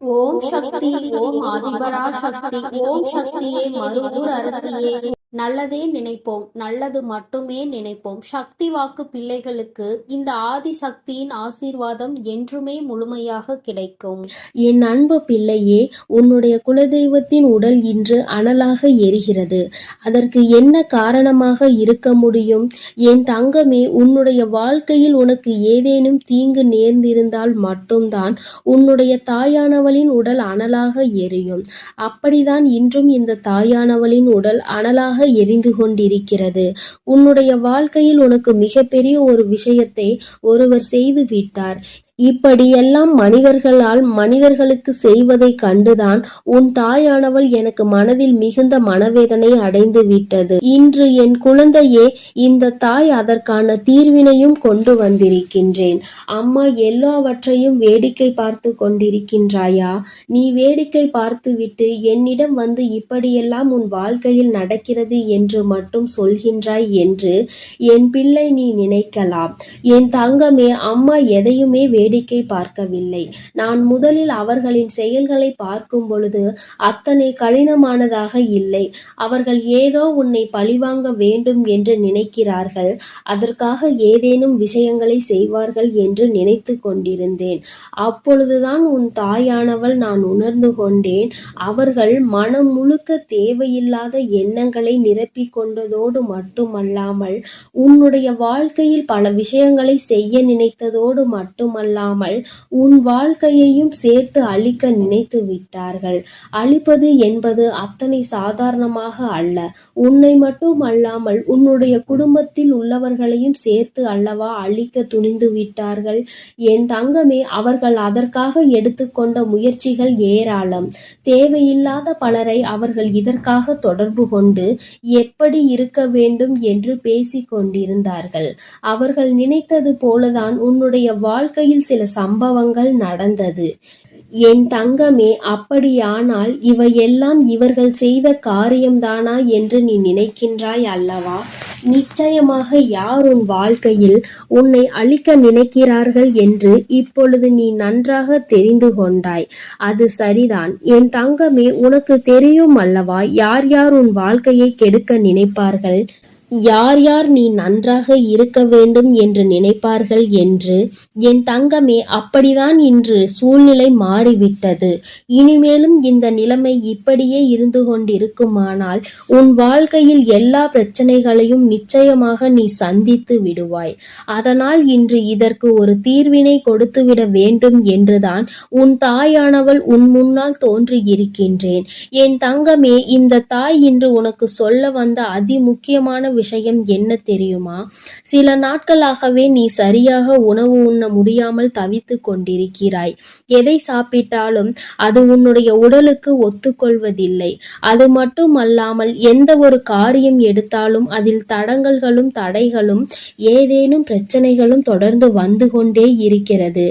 ஓம் சக்தி ஓம் ஆதிபரா சக்தி ஓம் சக்தியே மருவூர் அரசியே நல்லதே நினைப்போம் நல்லது மட்டுமே நினைப்போம். சக்தி வாக்கு பிள்ளைகளுக்கு இந்த ஆதி சக்தியின் ஆசீர்வாதம் என்றுமே முழுமையாக கிடைக்கும். என் அன்பு பிள்ளையே உன்னுடைய குலதெய்வத்தின் உடல் இன்று அனலாக எரிகிறது. அதற்கு என்ன காரணமாக இருக்க முடியும்? என் தங்கமே உன்னுடைய வாழ்க்கையில் உனக்கு ஏதேனும் தீங்கு நேர்ந்திருந்தால் மட்டும்தான் உன்னுடைய தாயானவளின் உடல் அனலாக எரியும். அப்படிதான் இன்றும் இந்த தாயானவளின் உடல் அனலாக எரிந்து கொண்டிருக்கிறது. உன்னுடைய வாழ்க்கையில் உனக்கு மிகப்பெரிய ஒரு விஷயத்தை ஒருவர் செய்து விட்டார். இப்படியெல்லாம் மனிதர்களால் மனிதர்களுக்கு செய்வதை கண்டுதான் உன் தாயானவள் எனக்கு மனதில் மிகுந்த மனவேதனை அடைந்து விட்டது. இன்று என் குழந்தையே இந்த தாய் அதற்கான தீர்வினையும் கொண்டு வந்திருக்கின்றேன். அம்மா எல்லாவற்றையும் வேடிக்கை பார்த்து கொண்டிருக்கின்றாயா? நீ வேடிக்கை பார்த்துவிட்டு என்னிடம் வந்து இப்படியெல்லாம் உன் வாழ்க்கையில் நடக்கிறது என்று மட்டும் சொல்கின்றாய் என்று என் பிள்ளை நீ நினைக்கலாம். என் தங்கமே அம்மா எதையுமே வேடிக்கை பார்க்கவில்லை. நான் முதலில் அவர்களின் செயல்களை பார்க்கும் பொழுது அத்தனை கடினமானதாக இல்லை. அவர்கள் ஏதோ உன்னை பழிவாங்க வேண்டும் என்று நினைக்கிறார்கள். அதற்காக ஏதேனும் விஷயங்களை செய்வார்கள் என்று நினைத்து கொண்டிருந்தேன். அப்பொழுதுதான் உன் தாயானவள் நான் உணர்ந்து கொண்டேன். அவர்கள் மனம் முழுக்க தேவையில்லாத எண்ணங்களை நிரப்பி கொண்டதோடு மட்டுமல்லாமல் உன்னுடைய வாழ்க்கையில் பல விஷயங்களை செய்ய நினைத்ததோடு மட்டுமல்லாமல் உன் வாழ்க்கையையும் சேர்த்து அழிக்க நினைத்து விட்டார்கள். அழிப்பது என்பது அத்தனை சாதாரணமாக அல்ல. உன்னை மட்டும் அல்லாமல் உன்னுடைய குடும்பத்தில் உள்ளவர்களையும் சேர்த்து அல்லவா அழிக்க துணிந்து விட்டார்கள்? என் தங்கமே அவர்கள் அதற்காக எடுத்துக்கொண்ட முயற்சிகள் ஏராளம். தேவையில்லாத பலரை அவர்கள் இதற்காக தொடர்பு கொண்டு எப்படி இருக்க வேண்டும் என்று பேசிக் கொண்டிருந்தார்கள் அவர்கள் நினைத்தது போலதான் உன்னுடைய வாழ்க்கையில் சில சம்பவங்கள் நடந்தது. என் தங்கமே அப்படியானால் இவையெல்லாம் இவர்கள் செய்த காரியம்தானா என்று நீ நினைக்கின்றாய் அல்லவா? நிச்சயமாக யார் உன் வாழ்க்கையில் உன்னை அழிக்க நினைக்கிறார்கள் என்று இப்பொழுது நீ நன்றாக தெரிந்து கொண்டாய். அது சரிதான். என் தங்கமே உனக்கு தெரியும் அல்லவா? யார் யார் உன் வாழ்க்கையை கெடுக்க நினைப்பார்கள்? யார் யார் நீ நன்றாக இருக்க வேண்டும் என்று நினைப்பார்கள் என்று என் தங்கமே அப்படிதான் இன்று சூழ்நிலை மாறிவிட்டது. இனிமேலும் இந்த நிலைமை இப்படியே இருந்து கொண்டிருக்குமானால் உன் வாழ்க்கையில் எல்லா பிரச்சனைகளையும் நிச்சயமாக நீ சந்தித்து விடுவாய். அதனால் இன்று இதற்கு ஒரு தீர்வினை கொடுத்துவிட வேண்டும் என்றுதான் உன் தாயானவள் உன் முன்னால் தோன்றியிருக்கின்றேன். என் தங்கமே இந்த தாய் இன்று உனக்கு சொல்ல வந்த அதி முக்கியமான விஷயம் என்ன தெரியுமா? சில நாட்களாகவே நீ சரியாக உணவு உண்ண முடியாமல் தவித்து கொண்டிருக்கிறாய். எதை சாப்பிட்டாலும் அது உன்னுடைய உடலுக்கு ஒத்துக்கொள்வதில்லை. அது மட்டுமல்லாமல் எந்த ஒரு காரியம் எடுத்தாலும் அதில் தடங்கல்களும் தடைகளும் ஏதேனும் பிரச்சனைகளும் தொடர்ந்து வந்து கொண்டே இருக்கிறது.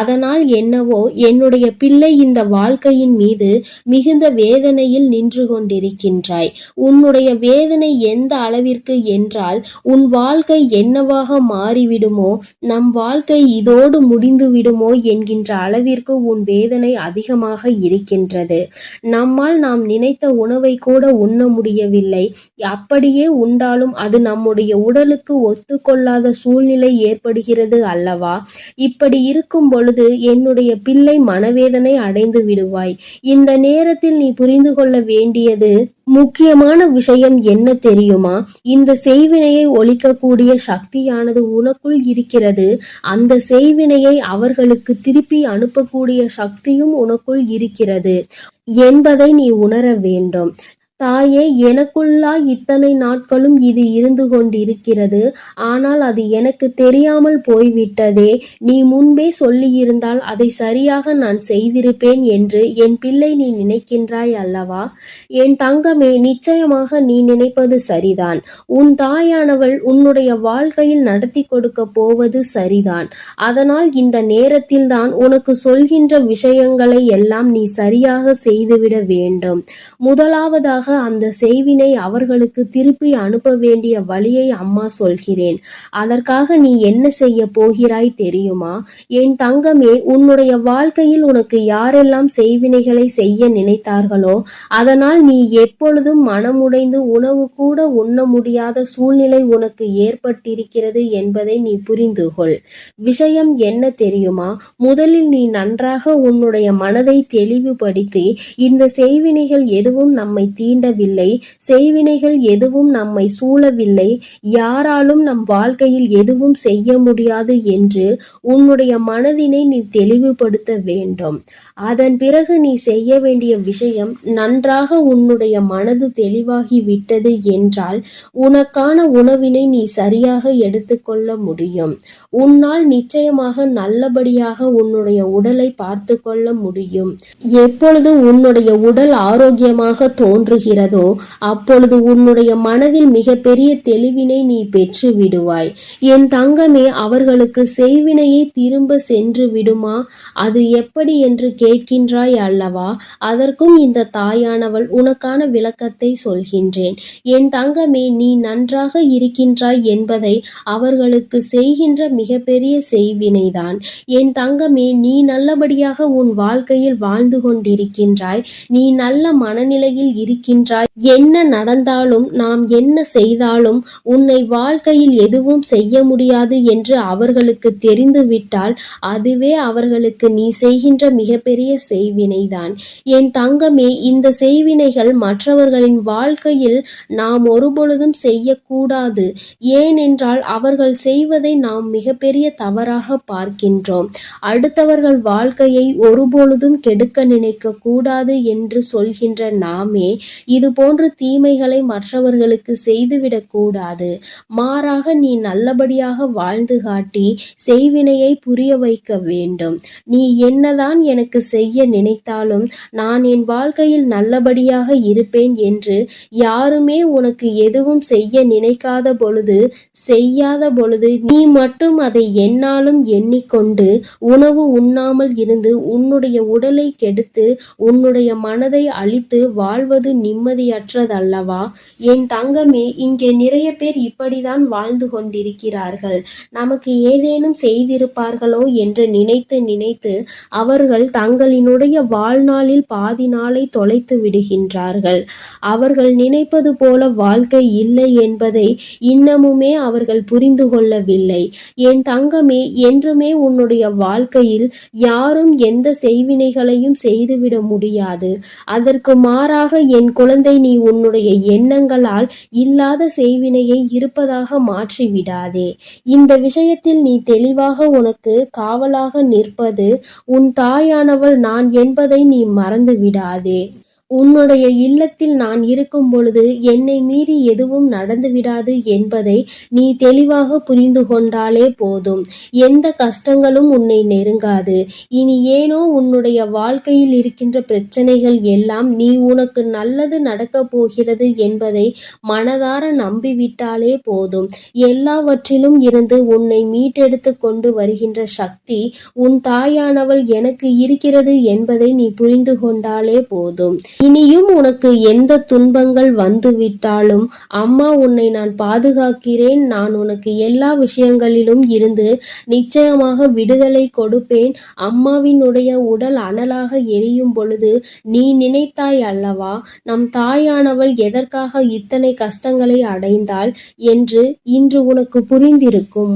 அதனால் என்னவோ என்னுடைய பிள்ளை இந்த வாழ்க்கையின் மீது மிகுந்த வேதனையில் நின்று கொண்டிருக்கின்றாய். உன்னுடைய வேதனை எந்த அளவிற்கு என்றால் உன் வாழ்க்கை என்னவாக மாறிவிடுமோ நம் வாழ்க்கை இதோடு முடிந்து விடுமோ என்கின்ற அளவிற்கு உன் வேதனை அதிகமாக இருக்கின்றது. நம்மால் நாம் நினைத்த உணவை கூட உண்ண முடியவில்லை. அப்படியே உண்டாலும் அது நம்முடைய உடலுக்கு ஒத்துக்கொள்ளாத சூழ்நிலை ஏற்படுகிறது அல்லவா? இப்படி இருக்கும் பொழுது என்னுடைய பிள்ளை மனவேதனை அடைந்து விடுவாய். இந்த நேரத்தில் நீ புரிந்து கொள்ள வேண்டியது முக்கியமான விஷயம் என்ன தெரியுமா? இந்த செய்வினையை ஒழிக்கக்கூடிய சக்தியானது உனக்குள் இருக்கிறது. அந்த செய்வினையை அவர்களுக்கு திருப்பி அனுப்பக்கூடிய சக்தியும் உனக்குள் இருக்கிறது என்பதை நீ உணர வேண்டும். தாயே எனக்குள்ளா இத்தனை நாட்களும் இது இருந்து கொண்டிருக்கிறது. ஆனால் அது எனக்கு தெரியாமல் போய்விட்டதே. நீ முன்பே சொல்லியிருந்தால் அதை சரியாக நான் செய்திருப்பேன் என்று என் பிள்ளை நீ நினைக்கின்றாய் அல்லவா? என் தங்கமே நிச்சயமாக நீ நினைப்பது சரிதான். உன் தாயானவள் உன்னுடைய வாழ்க்கையில் நடத்தி கொடுக்க போவது சரிதான். அதனால் இந்த நேரத்தில்தான் உனக்கு சொல்கின்ற விஷயங்களை எல்லாம் நீ சரியாக செய்துவிட வேண்டும். முதலாவதாக அந்த செய்வினை அவர்களுக்கு திருப்பி அனுப்ப வேண்டிய வழியை அம்மா சொல்கிறேன். அதற்காக நீ என்ன செய்ய போகிறாய் தெரியுமா? என் தங்கமே உன்னுடைய வாழ்க்கையில் உனக்கு யாரெல்லாம் செய்வினைகளை செய்ய நினைத்தார்களோ அதனால் நீ எப்பொழுதும் மனமுடைந்து உணவு கூட உண்ண முடியாத சூழ்நிலை உனக்கு ஏற்பட்டிருக்கிறது என்பதை நீ புரிந்து கொள். விஷயம் என்ன தெரியுமா? முதலில் நீ நன்றாக உன்னுடைய மனதை தெளிவுபடுத்தி இந்த செய்வினைகள் எதுவும் நம்மை தீண்டவில்லை. செய்வினைகள் எதுவும் நம்மை சூழவில்லை. யாராலும் நம் வாழ்க்கையில் எதுவும் செய்ய முடியாது என்று உன்னுடைய மனதினை நீ தெளிவுபடுத்த வேண்டும். அதன் பிறகு நீ செய்ய வேண்டிய விஷயம் நன்றாக உன்னுடைய மனது தெளிவாகி விட்டது என்றால் உனக்கான உணவினை நீ சரியாக எடுத்துக்கொள்ள முடியும். உன்னால் நிச்சயமாக நல்லபடியாக உன்னுடைய உடலை பார்த்து கொள்ள முடியும். எப்பொழுது உன்னுடைய உடல் ஆரோக்கியமாக தோன்றுகிறதோ அப்பொழுது உன்னுடைய மனதில் மிகப்பெரிய தெளிவினை நீ பெற்று விடுவாய். என் தங்கமே அவர்களுக்கு செய்வினையை திரும்ப சென்று விடுமா? அது எப்படி என்று கேட்கின்றாய் அல்லவா? அதற்கும் இந்த தாயானவள் உனக்கான விளக்கத்தை சொல்கின்றேன். என் தங்கமே நீ நன்றாக இருக்கின்றாய் என்பதை அவர்களுக்கு செய்கின்ற மிகப்பெரிய செய்வினைதான். என் தங்கமே நீ நல்லபடியாக உன் வாழ்க்கையில் வாழ்ந்து கொண்டிருக்கின்றாய். நீ நல்ல மனநிலையில் இருக்கின்றாய் என்ன நடந்தாலும் நாம் என்ன செய்தாலும் உன்னை வாழ்க்கையில் எதுவும் செய்ய முடியாது என்று அவர்களுக்கு தெரிந்துவிட்டால் அதுவே அவர்களுக்கு நீ செய்கின்ற மிகப்பெரிய செய்வினைதான். என் தங்கமே இந்த செய்வினைகள் மற்றவர்களின் வாழ்க்கையில் நாம் ஒருபொழுதும் செய்யக்கூடாது. ஏனென்றால் அவர்கள் செய்வதை நாம் மிகப்பெரிய தவறாக பார்க்கின்றோம். அடுத்தவர்கள் வாழ்க்கையை ஒருபொழுதும் கெடுக்க நினைக்க கூடாது என்று சொல்கின்ற நாமே இது போன்ற தீமைகளை மற்றவர்களுக்கு செய்துவிடக்கூடாது மாறாக நீ நல்லபடியாக வாழ்ந்து காட்டி செய்வினையை புரிய வைக்க வேண்டும். நீ என்னதான் எனக்கு செய்ய நினைத்தாலும் நான் என் வாழ்க்கையில் நல்லபடியாக இருப்பேன் என்று யாருமே உனக்கு எதுவும் செய்ய நினைக்காத பொழுது செய்யாத பொழுது நீ மட்டும் அதை என்னாலும் எண்ணிக்கொண்டு உணவு உண்ணாமல் இருந்து உன்னுடைய உடலை கெடுத்து உன்னுடைய மனதை அழித்து வாழ்வது நிம்மதியற்றதல்லவா? என் தங்கமே இங்கே நிறைய பேர் இப்படிதான் வாழ்ந்து கொண்டிருக்கிறார்கள். நமக்கு ஏதேனும் செய்திருப்பார்களோ என்று நினைத்து நினைத்து அவர்கள் தங்களினுடைய வாழ்நாளில் பாதி நாளை தொலைத்து விடுகின்றார்கள். அவர்கள் நினைப்பது போல வாழ்க்கை இல்லை என்பதை இன்னமுமே அவர்கள் புரிந்து கொள்ளவில்லை. என் தங்கமே என்றுமே உன்னுடைய வாழ்க்கையில் யாரும் எந்த செய்வினைகளையும் செய்துவிட முடியாது. அதற்கு மாறாக என் குழந்தை நீ உன்னுடைய எண்ணங்களால் இல்லாத செய்வினையை இருப்பதாக மாற்றி விடாதே இந்த விஷயத்தில் நீ தெளிவாக உனக்கு காவலாக நிற்பது உன் தாயானவள் நான் என்பதை நீ மறந்து விடாதே உன்னுடைய இல்லத்தில் நான் இருக்கும் பொழுது என்னை மீறி எதுவும் நடந்துவிடாது என்பதை நீ தெளிவாக புரிந்து கொண்டாலே போதும். எந்த கஷ்டங்களும் உன்னை நெருங்காது. இனி ஏனோ உன்னுடைய வாழ்க்கையில் இருக்கின்ற பிரச்சனைகள் எல்லாம் நீ உனக்கு நல்லது நடக்கப் போகிறது என்பதை மனதார நம்பிவிட்டாலே போதும். எல்லாவற்றிலும் இருந்து உன்னை மீட்டெடுத்து கொண்டு வருகின்ற சக்தி உன் தாயானவள் எனக்கு இருக்கிறது என்பதை நீ புரிந்து கொண்டாலே போதும். இனியும் உனக்கு எந்த துன்பங்கள் வந்துவிட்டாலும் அம்மா உன்னை நான் பாதுகாக்கிறேன். நான் உனக்கு எல்லா விஷயங்களிலும் இருந்து நிச்சயமாக விடுதலை கொடுப்பேன். அம்மாவினுடைய உடல் அனலாக எரியும் பொழுது நீ நினைத்தாய் அல்லவா? நம் தாயானவள் எதற்காக இத்தனை கஷ்டங்களை அடைந்தாள் என்று இன்று உனக்கு புரிந்திருக்கும்.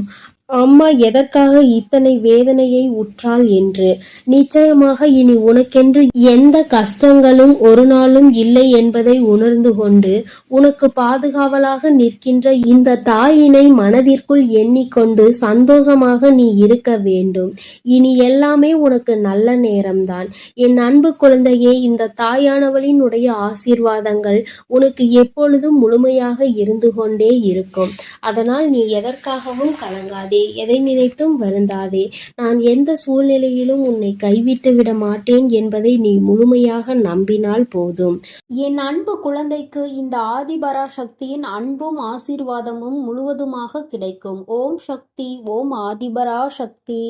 அம்மா எதற்காக இத்தனை வேதனையை உற்றாள் என்று? நிச்சயமாக இனி உனக்கென்று எந்த கஷ்டங்களும் ஒரு நாளும் இல்லை என்பதை உணர்ந்து கொண்டு உனக்கு பாதுகாவலாக நிற்கின்ற இந்த தாயினை மனதிற்குள் எண்ணிக்கொண்டு சந்தோஷமாக நீ இருக்க வேண்டும். இனி எல்லாமே உனக்கு நல்ல நேரம்தான். என் அன்பு குழந்தையே இந்த தாயானவளினுடைய ஆசீர்வாதங்கள் உனக்கு எப்பொழுதும் முழுமையாக இருந்து கொண்டே இருக்கும். அதனால் நீ எதற்காகவும் கலங்காது. எதை நினைத்தும் வருந்தாதே. நான் எந்த சூழ்நிலையிலும் உன்னை கைவிட்டு விட மாட்டேன் என்பதை நீ முழுமையாக நம்பினால் போதும். என் அன்பு குழந்தைக்கு இந்த ஆதிபரா சக்தியின் அன்பும் ஆசீர்வாதமும் முழுவதுமாக கிடைக்கும். ஓம் சக்தி ஓம் ஆதிபரா சக்தி